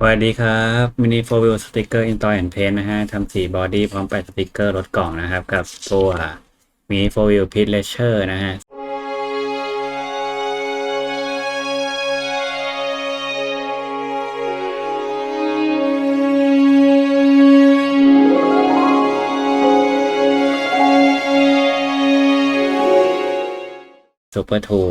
สวัสดีครับมินิโฟวิลสติกเกอร์อินตอยแอนเพนนะฮะทำสีบอดี้พร้อมแปดสติกเกอร์รถกล่องนะครับ กับตัวมินิโฟวิลพิทเลเชอร์นะฮะซูเปอร์ทู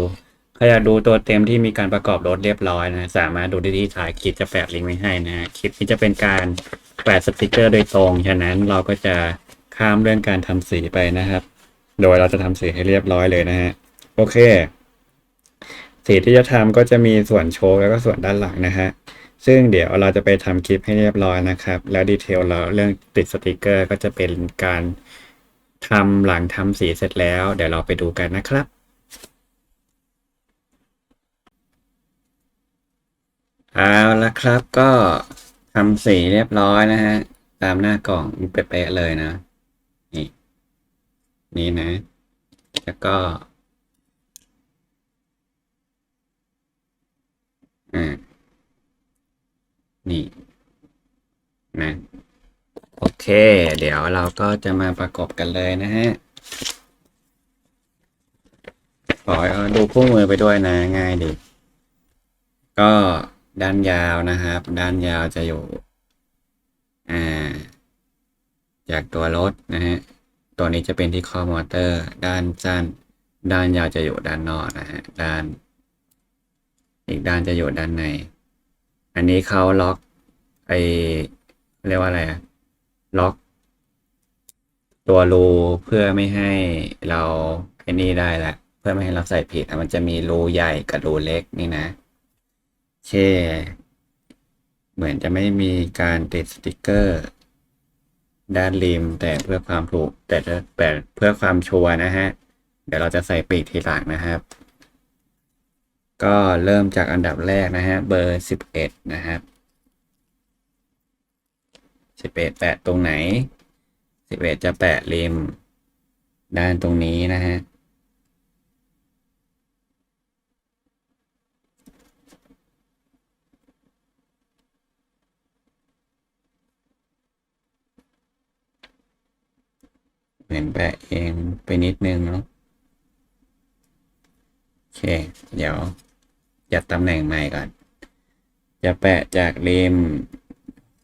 ถ้าอยากดูตัวเต็มที่มีการประกอบรถเรียบร้อยนะสามารถดูได้ที่ถ่ายคลิปจะแปะลิงก์ไว้ให้นะคลิปนี้จะเป็นการแปะสติกเกอร์โดยตรง ฉะนั้นเราก็จะข้ามเรื่องการทำสีไปนะครับ โดยเราจะทำสีให้เรียบร้อยเลยนะฮะโอเค สีที่จะทำก็จะมีส่วนโชว์แล้วก็ส่วนด้านหลังนะฮะซึ่งเดี๋ยวเราจะไปทำคลิปให้เรียบร้อยนะครับ แล้วดีเทลเราเรื่องติดสติกเกอร์ก็จะเป็นการทำหลังทำสีเสร็จแล้ว เดี๋ยวเราไปดูกันนะครับ เอาละครับก็ทำสีเรียบร้อยนะฮะ ตามหน้ากล่องเป๊ะๆเลยนะ นี่ นี่นะ แล้วก็อ่านี่นะ โอเค เดี๋ยวเราก็จะมาประกอบกันเลยนะฮะขอดูคู่มือไปด้วยนะ ง่ายดี ก็ ด้านยาวนะครับ ด้านยาวจะอยู่ อ่า จากตัวรถนะฮะ ตัวนี้จะเป็นที่คอมอเตอร์ ด้านสั้น ด้านยาวจะอยู่ด้านนอกนะฮะ ด้าน อีกด้านจะอยู่ด้านใน อันนี้เขาล็อกไอเรียกว่าอะไรล็อก ตัวรูเพื่อไม่ให้เราไอ้นี่ได้ละเพื่อไม่ให้เราใส่ผิดมันจะมีรูใหญ่กับรูเล็กนี่นะ เค เหมือนจะไม่มีการติดสติกเกอร์ ด้านริมแต่เพื่อความถูกแต่แต่เพื่อความชัวร์นะฮะ เดี๋ยวเราจะใส่ปีกทีหลังนะครับ ก็เริ่มจากอันดับแรกนะฮะ เบอร์สิบเอ็ดนะครับสิบเอ็ดแปะตรงไหนสิบเอ็ดจะแปะริม ด้านตรงนี้นะฮะ เหมือนแปะเองไปนิดนึงเนาะโอเค เดี๋ยวจัดตำแหน่งใหม่ก่อน จะแปะจากริม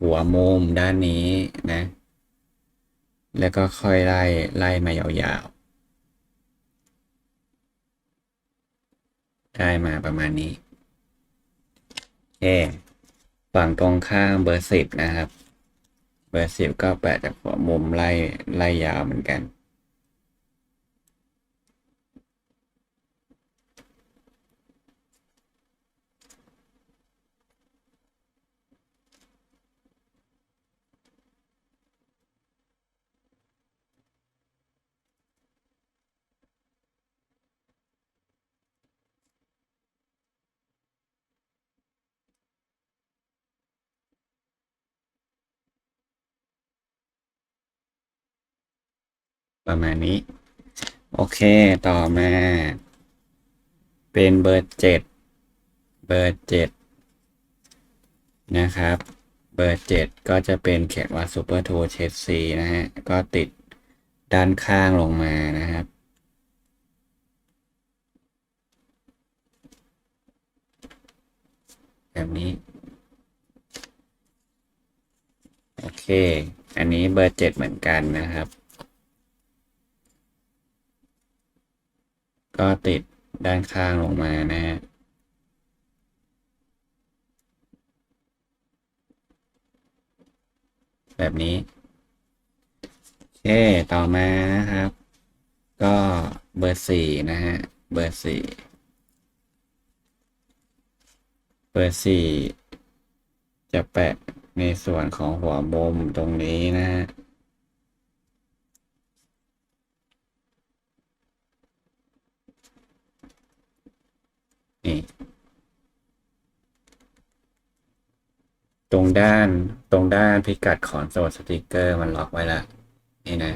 หัวมุมด้านนี้นะ แล้วก็ค่อยไล่ไล่มายาวๆ ได้มาประมาณนี้โอเคฝั่งตรงข้างเบอร์สิบนะครับ เบอร์สิบก็แปะจากหัวมุมไล่ไล่ยาวเหมือนกัน ประมาณนี้ โอเคต่อมา เป็นเบอร์เจ็ดเบอร์เจ็ดนะครับ เบอร์เจ็ดก็จะเป็นเขียนว่า Super t o c h e s C นะฮะ ก็ติดด้านข้างลงมานะครับแบบนี้ โอเค อันนี้เบอร์เจ็ดเหมือนกันนะครับ ก็ติดด้านข้างลงมานะฮะแบบนี้ โอเค ต่อมานะครับ ก็เบอร์สี่นะฮะ เบอร์สี่เบอร์สี่จะแปะในส่วนของหัวมุมตรงนี้นะฮะ นี่ตรงด้านตรงด้านพิกัดของโซนสติกเกอร์มันล็อกไว้ละนี่นะ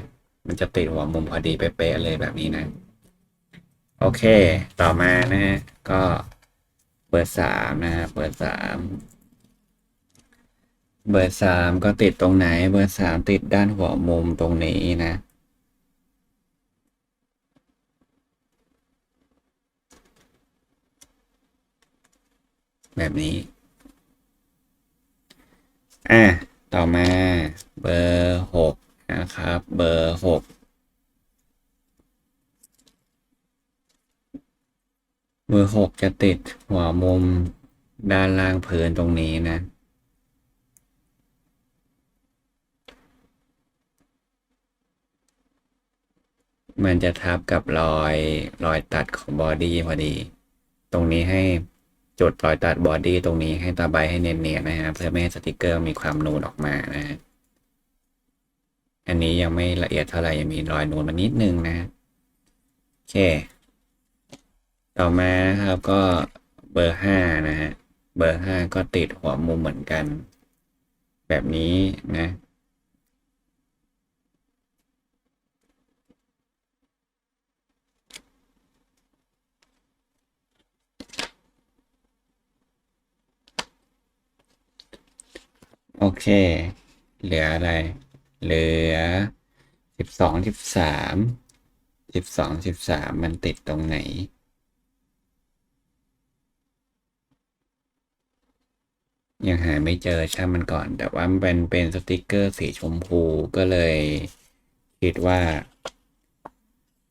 มันจะติดหัวมุมพอดีเป๊ะๆเลยแบบนี้นะ โอเค ต่อมานะฮะก็เบอร์สามนะฮะเบอร์สามเบอร์สามก็ติดตรงไหน เบอร์สามติดด้านหัวมุมตรงนี้นะ แบบนี้ อะ ต่อมาเบอร์หกนะครับ เบอร์หกเบอร์หกจะติดหัวมุมด้านล่างพื้นตรงนี้นะ มันจะทับกับรอยรอยตัดของบอดี้พอดี ตรงนี้ให้ จุดรอยตัดบอดี้ตรงนี้ให้ตาใบให้เนียนๆนะฮะเพื่อไม่ให้สติกเกอร์มีความนูนออกมานะฮะอันนี้ยังไม่ละเอียดเท่าไหร่ยังมีรอยนูนมานิดนึงนะโอเค ต่อมาครับก็เบอร์ห้านะฮะเบอร์ห้าก็ติดหัวมุมเหมือนกัน แบบนี้นะ โอเค เหลืออะไร เหลือสิบสองสิบสามสิบสองสิบสามมันติดตรงไหน ยังหาไม่เจอช่างมันก่อน แต่ว่ามันเป็นเป็นสติกเกอร์สีชมพูก็เลยคิดว่า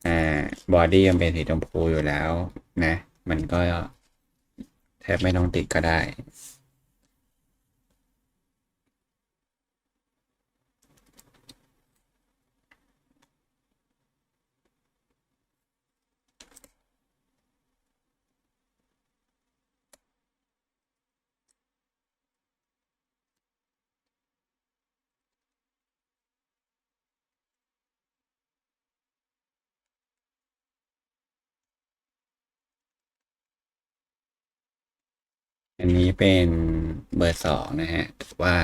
อ่าบอดี้ยังเป็นสีชมพูอยู่แล้วนะ มันก็แทบไม่ต้องติดก็ได้ นนี้เป็นเบอร์สองนะฮะ ว่า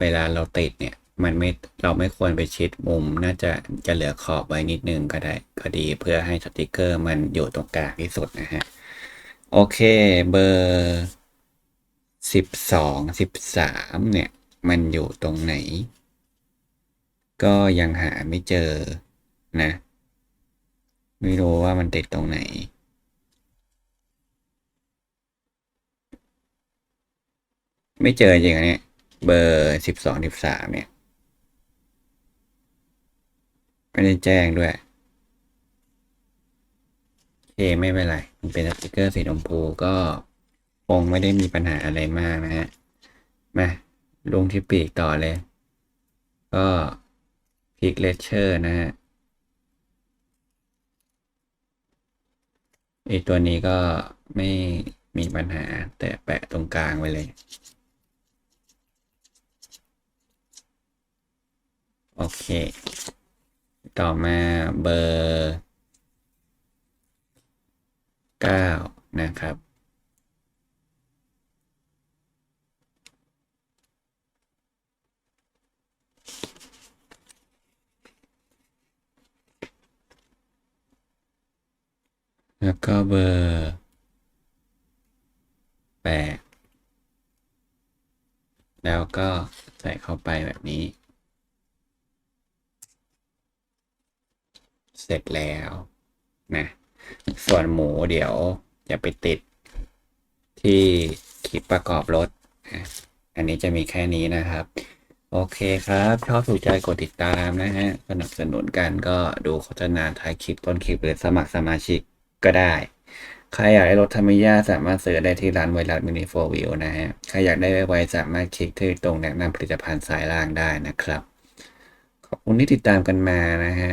เวลาเราติดเนี่ย มันไม่เราไม่ควรไปชิดมุม น่าจะจะเหลือขอบไว้นิดนึงก็ได้ก็ดีเพื่อให้สติกเกอร์มันอยู่ตรงกลางที่สุดนะฮะ โอเคเบอร์สิบสองสิบสามเนี่ย มันอยู่ตรงไหน ก็ยังหาไม่เจอนะ ไม่รู้ว่ามันติดตรงไหน ไม่เจอจริงอันเนี่ยเบอร์สิบสองสิบสามเนี่ย ไม่ได้แจ้งด้วยเคไม่เป็นไรมันเป็นสติกเกอร์สีชมพูก็คงไม่ได้มีปัญหาอะไรมากนะฮะมาลงที่ปีกต่อเลย ก็พิกเลเชอร์นะฮะไอตัวนี้ก็ไม่มีปัญหาแต่แปะตรงกลางไว้เลย โอ เค ต่อมาเบอร์เก้านะครับ แล้วก็เบอร์แปดแล้วก็ใส่เข้าไปแบบนี้ เสร็จแล้วนะส่วนหมูเดี๋ยวจะไปติดที่คลิปประกอบรถ อันนี้จะมีแค่นี้นะครับ โอเคครับ ชอบถูกใจกดติดตามนะฮะสนับสนุนกันก็ดูโฆษณาท้ายคลิปต้นคลิปหรือสมัครสมาชิกก็ได้ ใครอยากได้รถธรรมิยาสามารถซื้อได้ที่ร้านไวรัสมินิโฟวิวนะฮะ ใครอยากได้ไวสามารถคลิกที่ตรงแนะนำผลิตภัณฑ์สายล่างได้นะครับ ขอบคุณที่ติดตามกันมานะฮะ